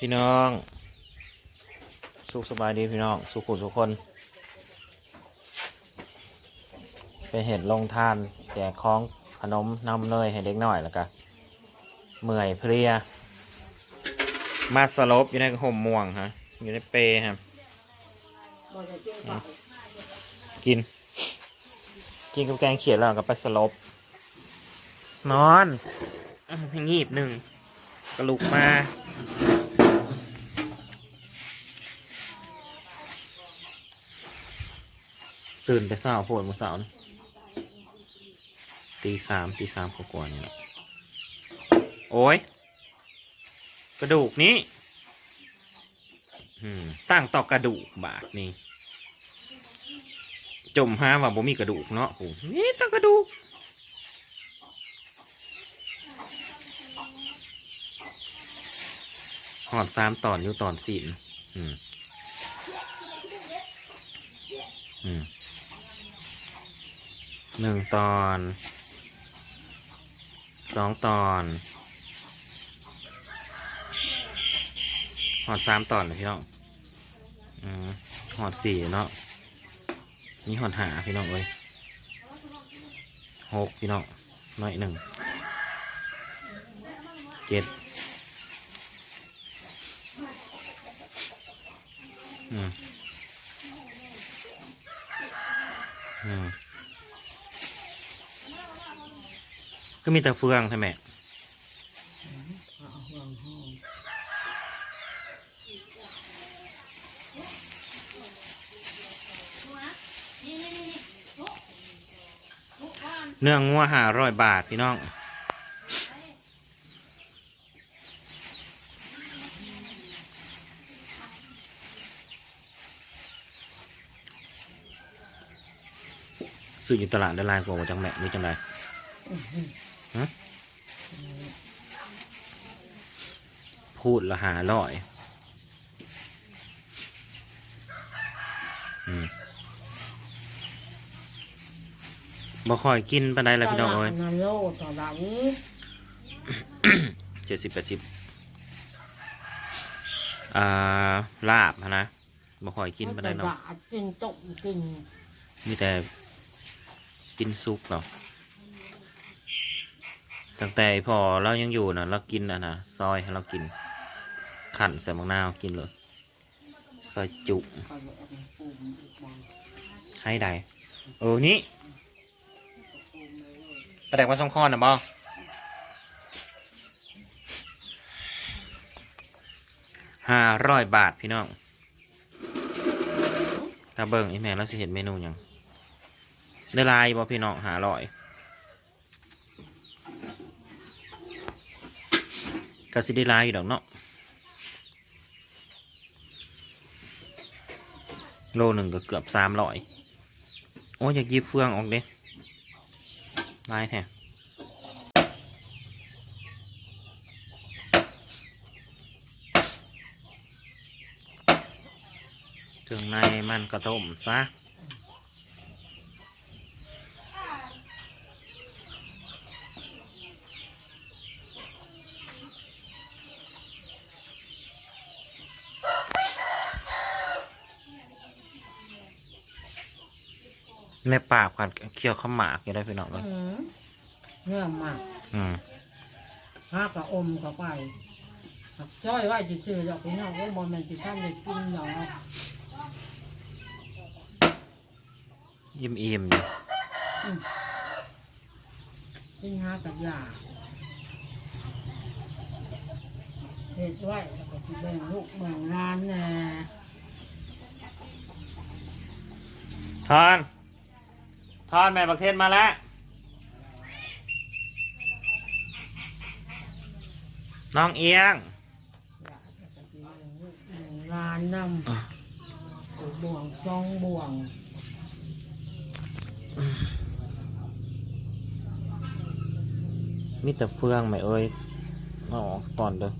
พี่น้อง สุขสบายดีพี่น้อง สุขุสุขคน ไปเห็นลงทานแจกของขนมนำเนยให้เด็กน้อยแล้วก็เมื่อยเพลีย มาสลบอยู่ในห่มม่วงฮะ อยู่ในเปรครับบ่จะเจียงเปล่ากิน กินกับแกงเขียดแล้วก็ไปสลบ นอนอื้อให้งีบหนึ่งกระลุกมา ตื่นไปเศร้าโผล่มื่อเสานี่ตีสามตีสามกว่าๆนี่แหละโอ้ย กระดูกนี้ตั้งต่อกระดูกบาทนี่จมหาว่าบ่มีกระดูกเนาะโอ้นี่ตั้งกระดูกหอดสามตอนอยู่ตอนสี่นอืม อืม หนึ่งตอนสองตอนหอดสามตอนเลยพี่น้องอหอดสี่เนาะนี่หอนหาพี่น้องเอ้ยหกพี่น้องน้อยหนึ่งเจ็ดอืมอืม ก็มีแต่เฟืองใช่ไหมเอาห่วงห้องเนื้องัวหาร้อยบาทพี่น้องซื้ออยู่ตลาดได้ลายกว่าจังแม่นี่จังไร พูดละหาร้อยอืมบ่ค่อยกินปานใดละพี่น้องเอ้ยตลาดนาโลตลาดนี้เจ็ดสิบแปดสิบอ่า ลาบหั้นนะบ่ค่อยกินปานใดตเนาะลาดกินต้มกิน มีแต่กินซุปเนาะ ตั้งแต่พอเรายังอยู่นะเรากินอะนะซอยให้เรากิน ขันใส่มะนาวกินเลยซอยจุให้ได้เออนี่ประแดกมาสองข้อนะบอห้าร้อยบาทพี่น้องถ้าเบิ่งไอแม่เราสิเห็นเมนูยังได้ลายบ่พี่น้องหาร้อย ก็สิได้ลายอยู่ดอกเนาะโลหนึ่งก็เกือบสามร้อยโอ้ยอยากหยิบเฟืองออกเด้ลายแท้เครื่องในมันก็ต้มซะ ในปากกันเคี้ยวข้าวหมากอยู่ได้พี่น้องเลยอืมเนื้อหมักอืมห้ากระอมเข้าไปจ้อยไว่าจะซื้อดอกพี่น้องก็บอมันจะท่านได้กินเนาะยิ้มอิ่มๆอยู่กินห้ากับยาเห็ดไว้แล้วก็จะแบ่งลูกแบ่งงานแน่ทอน ทอนแม่บักเทนมาแล้วน้องเอียงงานนำบ่วงจองบ่วงมีแต่เฟืองไหมเอ้ยเอาออกก่อนเด้อ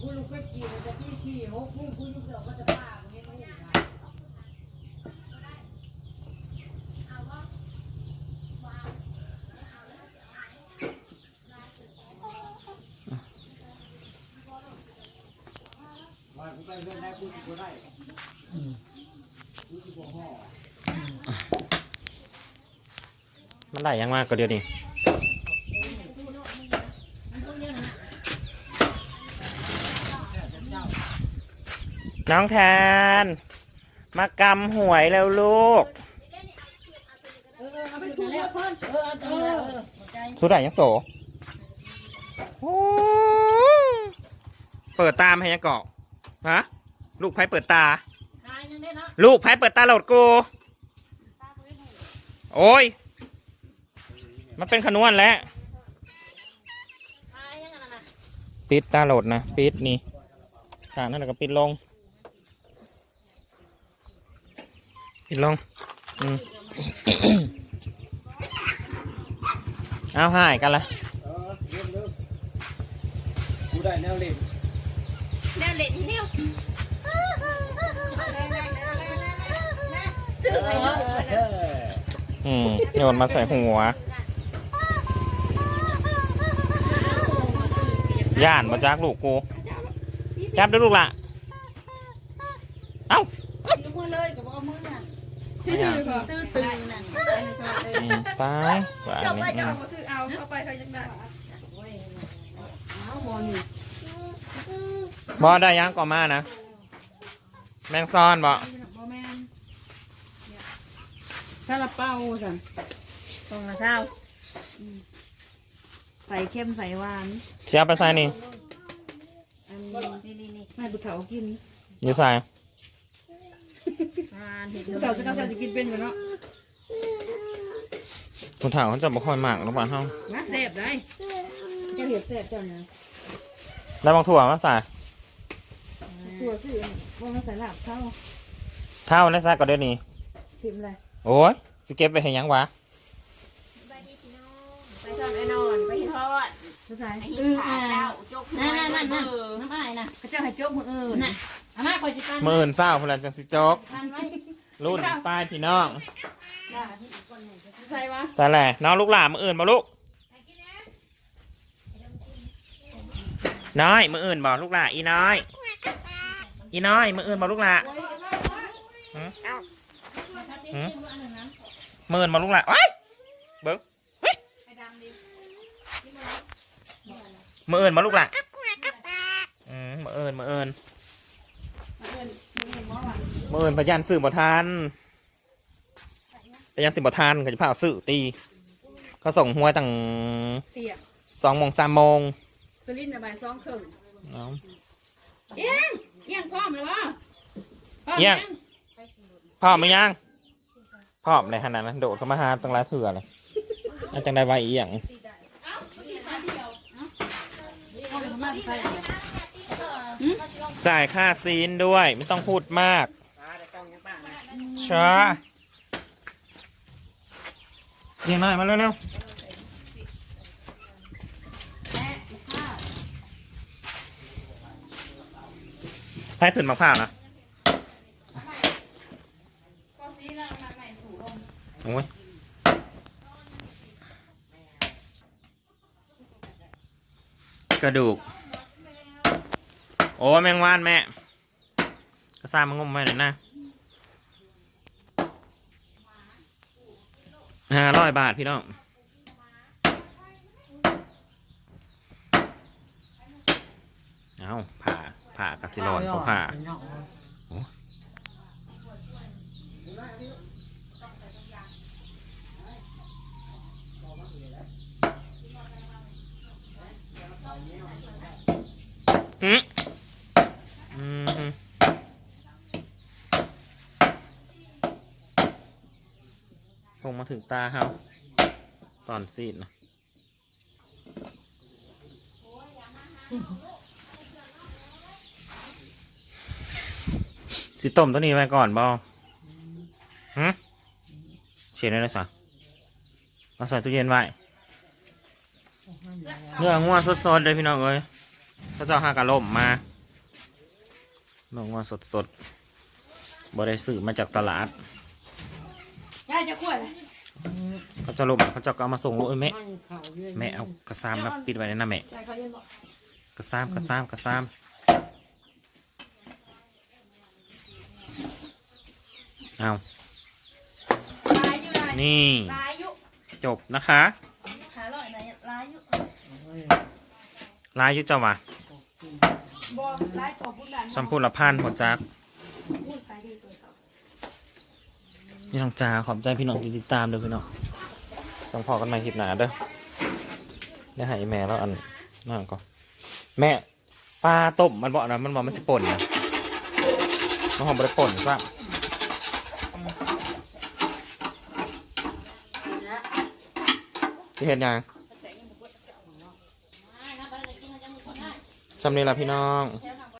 คุณลูกไปกี่จะที่สี่หกพุ่งคุณลูกเสือก็จะป้าเงี้ยไม่ได้ อ อื มันไหลยังมากก็เดียวนี่น้องแทน มากำหวยแล้วลูกเออเอาไปชูแล้วคนเออเอาเออเออใจสุดไหนยังโสเปิดตามให้ยังเกาะ ฮะลูกไพ่เปิดตา หายยังได้เนาะลูกไพ่เปิดตาโหลดกูโอ้ย มันเป็นขนวนแล้ว หายยังไงนะปิดตาโหลดนะ ปิดนี่ข้างนั่นแล้วก็ปิดลง ปิดลง อืม เอาหายกันละ เออเริ่มเริ่มกูได้แนวเล่น แนวเล่นที่เดียวซื้อไปเนาะเอออืมโยนมาใส่หัว ย่านมาจากลูกกู จับด้วยลูกละเอ้าซื้อมือเลยกับเอามือน่ะไม่อยากตื้อตึงน่ะอืมตายว่าจะอันไปนี้จะอืเอามมาซื้อเอาเข้าไปเขายังได้ บอได้ยังก่อนมานะ แมงซอนบอบ่แม่นซาลาเปาสั่นตรงละเช้าใส่เค็มใส่หวาน เสียไปใส่นี่อันนี้นี่นี่ให้บุตรเขากินอยู่ใส่ทานเห็ดบุตรเขาจะเขาจะกินเป็นกันเนาะคุณถามเขาจะบอกคอยหมักหรือเปล่าเฮามาแซ่บได้จะเห็ดแซ่บจังนะได้บางถั่วมาใส่ ตัวซื้อว่ามาใส่ลาบเข้าเท่าในซักก็เดี๋ยวนี้พิมพ์อะไรโอ้ยสเก็บไปเห็นยังวะไปทอดไอ้นอนไปทอดภาษาไอ้หินขาเจ้าจกนั่นนั่นนั่นมืนั่นอน้ำอ้ายนะเขาเจ้าให้โจ๊กมืออื่นน่ะอามาคอยสิปันมื่ออื่นเศร้าพลันจังสิโจ๊กปันไว้รุ่นป้ายพี่น้องใส่วะแต่แหละน้องลูกหลานมื่ออื่นบ่ลูกน้อยมื่ออื่นบอกลูกหลานอีน้อย อีน้อยมื่ออื่นบอกลูกหลานหืมหืมมื่ออื่นบอกลูกหลานโอ้ยเบิ้งเฮ้ยมื่ออื่นบอกลูกหลานอืมมื่ออื่นมื่ออื่นมื่ออื่นพยานสื่อบ่ทันพยานสื่อบ่ทันเขาจะพาเอาสื่อตีเขาส่งหัวยตั้งเตียสองโมงสามโมงสลินระบายซองครึ่งเอาเอียง เอียงพร้อมเลยวะพร้อมเอียง พร้อมไหมยังพร้อมเลยขนาดนั้นโดดเข้ามาหาตั้งหลายเถื่อเลยอาจังได้ไวอีหยังพร้อมมากใส่เลยจ่ายค่าซีนด้วย ไม่ต้องพูดมากช้าเรียงหน่อยมาเร็วๆ ให้ขึ้นมะพร้าวนะโอ้ยกระดูก โอ้แมงวานแม่ก็ซ่ามางมไว้หน่อยนะห้าร้อยบาทพี่น้องเอาผ่า ผ่ากระสิรอนเขาผ่าอืมอืมคงมาถึงตาเฮาตอนซีดนะ สิต้มตัวนี้ไว้ก่อนบอฮึเชียร์ได้แล้วสะเอาใส่ตู้เย็นไว้เนื้องัวสดๆเลยพี่น้องเอ้ยพระเจ้าหากระล่มมาเมื่อวานสดสดๆบริสื่อมาจากตลาดยายจะขวดเลยเขาจะล่มเขาเจะก็เอามาส่งลูกเอ้ยแม่มันเข่าเยอะแม่เอากระซามมาปิดไว้ในน้ำแม่ใช่เขาเย็นบอกกระซามกระซามกระซาม เอาลายอยู่ลายนี่ ลายอยู่จบนะคะหาร้อยไหนลายอยู่ลายอยุจวะบ่ลายตัวพุ่นดันสัมพูละพันหัวจักพูดไปดีสุดเขาพี่น้องจ้าขอบใจพี่น้องที่ติดตามเด้อพี่น้องต้องพอกันใหม่คลิปหนาเด้อได้ใหายแม่แล้วอันนั่นก่อนแม่ปลาต้มมันบอกนะมันบอกมันสิป่นนะมันหอมบริป่นครับ เห็นยังจำนี้ละพี่น้องแถว